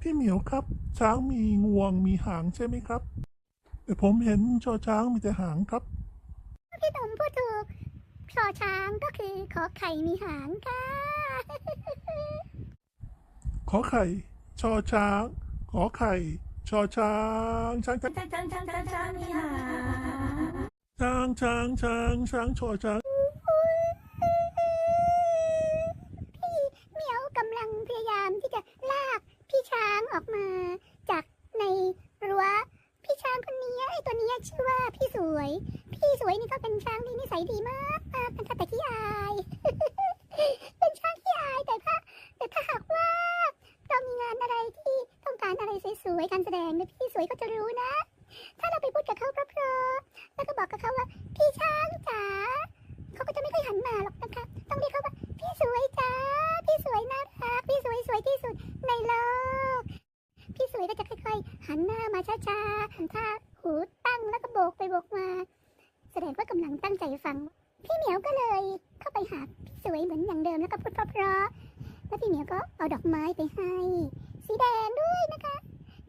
พี่เหมียวครับ ช้างมีงวงมีหางใช่ไหมครับ แต่ผมเห็นชอช้างมีแต่หางครับ พี่หนุ่มพูดถูกชอช้างก็คือขอไข่มีหางค่ะ ขอไข่ชอช้าง ขอไข่ชอช้างช้างช้างช้างช้างช้างช้างช้างมีหางช้างช้างช้างช้างชอช้าง พี่เหมียวกำลังพยายามที่จะลากพี่ช้างออกมา จากในรั้วพี่ช้างคนนี้ไอ้ตัวนี้ชื่อว่าพี่ส วยพี่สวยนี่ก็เป็นช้างที่นิสัยดีมากมากนะคะแต่ขี้อาย เป็นช้างขี้อายแต่ถ้าแต่ถ้าหากว่าเรามีงานอะไรที่ต้องการอะไรสวยๆการแสดงเนี่ยพี่สวยก็จะรู้นะ ถ้าเราไปพูดกับเขาเพราะๆแล้วก็บอกกับเขาว่าพี่ช้างจ๋าเขาก็จะไม่ค่อยหันมาหรอกนะคะ ต้องเรียกเขาว่าพี่สวยจ้าพี่สวยน่ารักพี่สวยสวยที่สุดในโลกพี่สวยก็จะค่อยๆหันหน้ามาช้าๆทำท่าหูตั้งแล้วก็โบก กมา แสดงว่ากำลังตั้งใจฟัง พี่เหมียวก็เลยเข้าไปหาพี่สวยเหมือนอย่างเดิมแล้วก็พูดเพราะๆแล้วพี่เหมียวก็เอาดอกไม้ไปให้ สีแดงด้วยนะคะ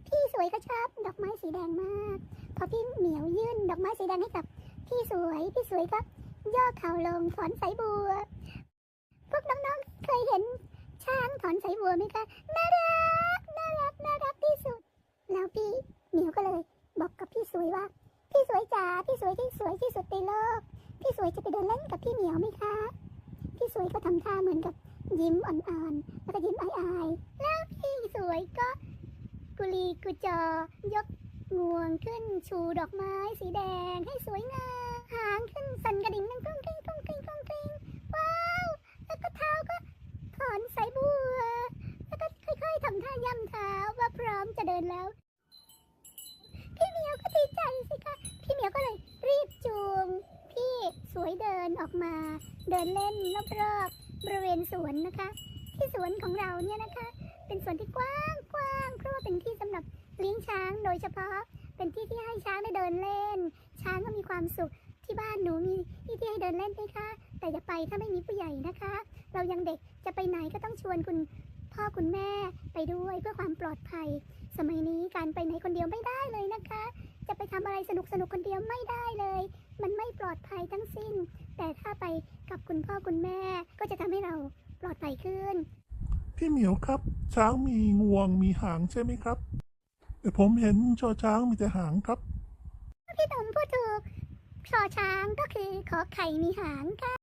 พี่สวยก็ชอบดอกไม้สีแดงมากพอพี่เหมียวยื่นดอกไม้สีแดงให้กับ พี่สวยพี่สวยก็ย่อเข่าลงถอนสายบัว พวกน้องๆเคยเห็นช้างถอนสายบัวไหมคะน่ารักน่ารักน่ารักที่สุด แล้วพี่เหมียวก็เลยบอกกับพี่สวยว่า พี่สวยจ๋าพี่สวยที่สวยที่สุดในโลก พี่สวยจะไปเดินเล่นกับพี่เหมียวไหมคะ พี่สวยก็ทำท่าเหมือนกับยิ้มอ่อนๆ แล้วก็ยิ้มอายๆ แล้วพี่สวยก็กุลีกุจอยกงวงขึ้นชูดอกไม้สีแดงให้สวยงามหางขึ้นสั่นกระดิ่งนั่งกรุ้งกริ้งกรุ้งกริ้งกรุ้งกริ้งว้าวแล้วก็เท้าก็ถอนสายบัว แล้วก็ค่อยๆทำท่าย่ำเท้าว่าพร้อมจะเดินแล้ว ดีใจสิคะพี่เหมียวก็เลยรีบจูง พี่สวยเดินออกมา เดินเล่นรอบๆบริเวณสวนนะคะ ที่สวนของเราเนี่ยนะคะ เป็นสวนที่กว้างกว้างเพราะว่าเป็นที่สำหรับเลี้ยงช้างโดยเฉพาะ เป็นที่ที่ให้ช้างได้เดินเล่น ช้างก็มีความสุขที่บ้านหนูมีที่ที่ให้เดินเล่นไหมคะแต่อย่าไปถ้าไม่มีผู้ใหญ่นะคะ เรายังเด็กจะไปไหนก็ต้องชวนคุณพ่อคุณแม่ไปด้วยเพื่อความปลอดภัย สมัยนี้การไปไหนคนเดียวไม่ได้ อะไรสนุกสนุกๆคนเดียวไม่ได้เลย มันไม่ปลอดภัยทั้งสิ้น แต่ถ้าไปกับคุณพ่อคุณแม่ก็จะทำให้เราปลอดภัยขึ้น พี่เหมียวครับช้างมีงวงมีหางใช่ไหมครับ แต่ผมเห็นชอช้างมีแต่หางครับ พี่หนุ่มพูดถูกชอช้างก็คือขอไข่มีหางค่ะ